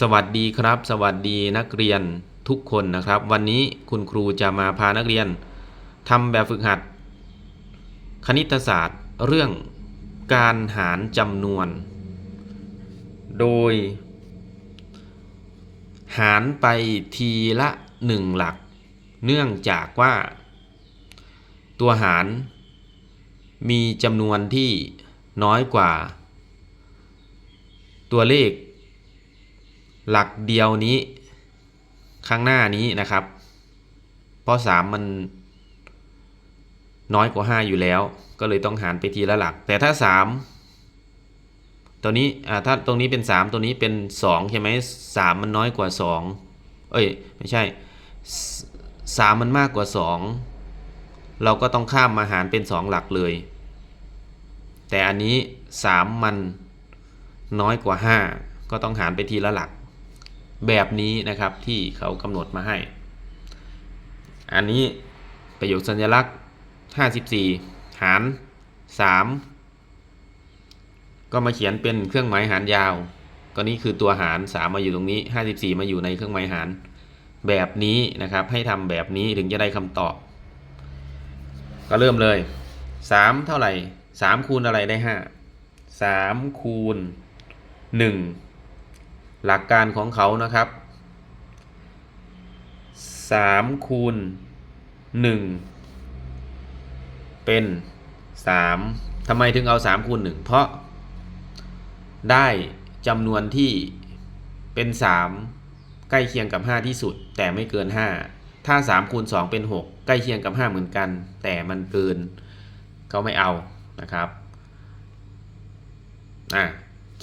สวัสดีครับ สวัสดีนักเรียนทุกคนนะครับ วันนี้คุณครูจะมาพานักเรียนทำแบบฝึกหัด คณิตศาสตร์ เรื่องการหารจำนวน โดย หารไปทีละหนึ่งหลัก เนื่องจากว่า ตัวหาร มีจำนวนที่น้อยกว่า ตัวเลข หลักเดียวนี้ข้างหน้านี้นะครับ เพราะ 3 มัน น้อยกว่า 5 อยู่แล้ว ก็เลยต้องหารไปทีละหลัก แต่ถ้า 3 ตัวนี้อ่าถ้าตรงนี้เป็น 3 ตัวนี้เป็น 2 ใช่ไหมสามมันน้อยกว่า 2 เอ้ย ไม่ใช่สามมันมากกว่า 2 เราก็ต้องข้ามมาหารเป็น 2 หลักเลย แต่อันนี้ 3 มันน้อยกว่า 5 ก็ต้องหารไปทีละหลัก แบบนี้นะครับที่เขากำหนดมาให้ อันนี้ประโยคสัญลักษณ์ 54 หาร 3 ก็มาเขียนเป็นเครื่องหมายหารยาวก็นี่คือตัวหาร 3 มาอยู่ตรงนี้ 54 มาอยู่ในเครื่องหมายหาร แบบนี้นะครับ ให้ทำแบบนี้ถึงจะได้คำตอบ ก็เริ่มเลย 3 เท่าไหร่ 3 คูณอะไรได้ 5 3 คูณ 1 หลักการของเขานะครับ3คูณ1เป็น 3 ทำไมถึงเอา 3 คูณ 1 เพราะได้จำนวนที่เป็น 3 ใกล้เคียงกับ 5 ที่สุด แต่ไม่เกิน 5 ถ้า 3 คูณ 2 เป็น 6 ใกล้เคียงกับ 5 เหมือนกัน แต่มันเกินเขาไม่เอานะครับอะ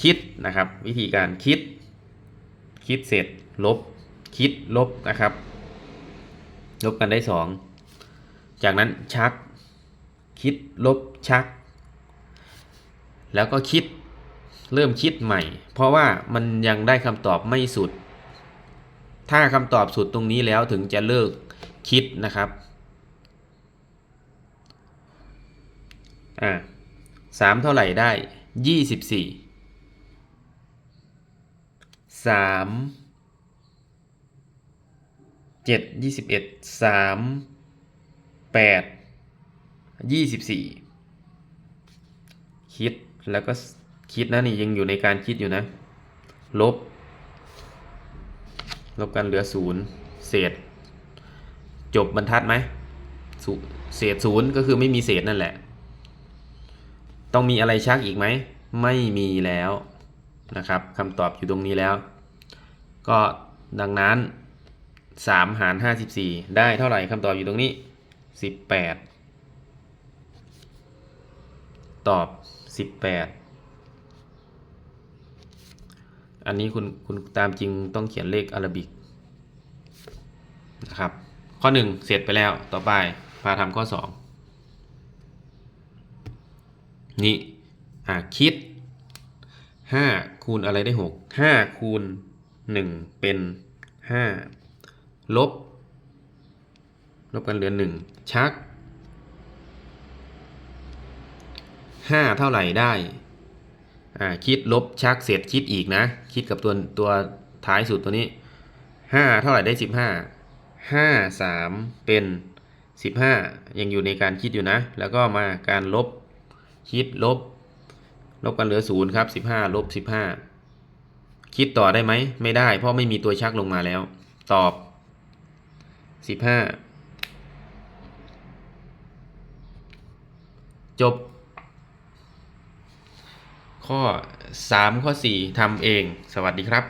คิดนะครับ วิธีการคิด คิดเสร็จ ลบ คิดลบนะครับ ลบกันได้สองจากนั้นชัก คิดลบชัก แล้วก็คิดเริ่มคิดใหม่ เพราะว่ามันยังได้คำตอบไม่สุด ถ้าคำตอบสุดตรงนี้แล้วถึงจะเลิกคิดนะครับอ่าสามเท่าไหร่ได้ยี่สิบ สามเจ็ดยี่สิบเอ็ดสามแปดยี่สิบสี่คิดแล้วก็คิดนะนี่ยังอยู่ในการคิดอยู่นะ ลบ ลบกันเหลือศูนย์เศษ จบบรรทัดไหมเศษศูนย์ก็คือไม่มีเศษนั่นแหละ ต้องมีอะไรชักอีกไหม ไม่มีแล้วนะครับคำตอบอยู่ตรงนี้แล้ว ก็ดังนั้น 3 หาร 54 ได้เท่าไหร่คำตอบอยู่ตรงนี้ 18 ตอบ 18 อันนี้คุณคุณตามจริงต้องเขียนเลขอารบิกนะครับ ข้อ 1 เสร็จไปแล้วต่อไปพาทำข้อ 2 นี่อะคิด 5 คูณอะไรได้ 6 5 คูณ 1 เป็น 5 ลบ ลบกันเหลือ 1 ชัก 5 เท่าไหร่ได้ อ่า คิดลบชักเสร็จคิดอีกนะ คิดกับตัวตัวท้ายสุดตัวนี้ 5 เท่าไหร่ได้ 15 5 3 เป็น 15 ยังอยู่ในการคิดอยู่นะ แล้วก็มาการลบ คิดลบ ลบกันเหลือศูนย์ครับสิบห้าลบสิบห้า คิดต่อได้ไหม ไม่ได้ เพราะไม่มีตัวชักลงมาแล้ว ตอบสิบห้าจบ ข้อสามข้อสี่ทำเอง สวัสดีครับ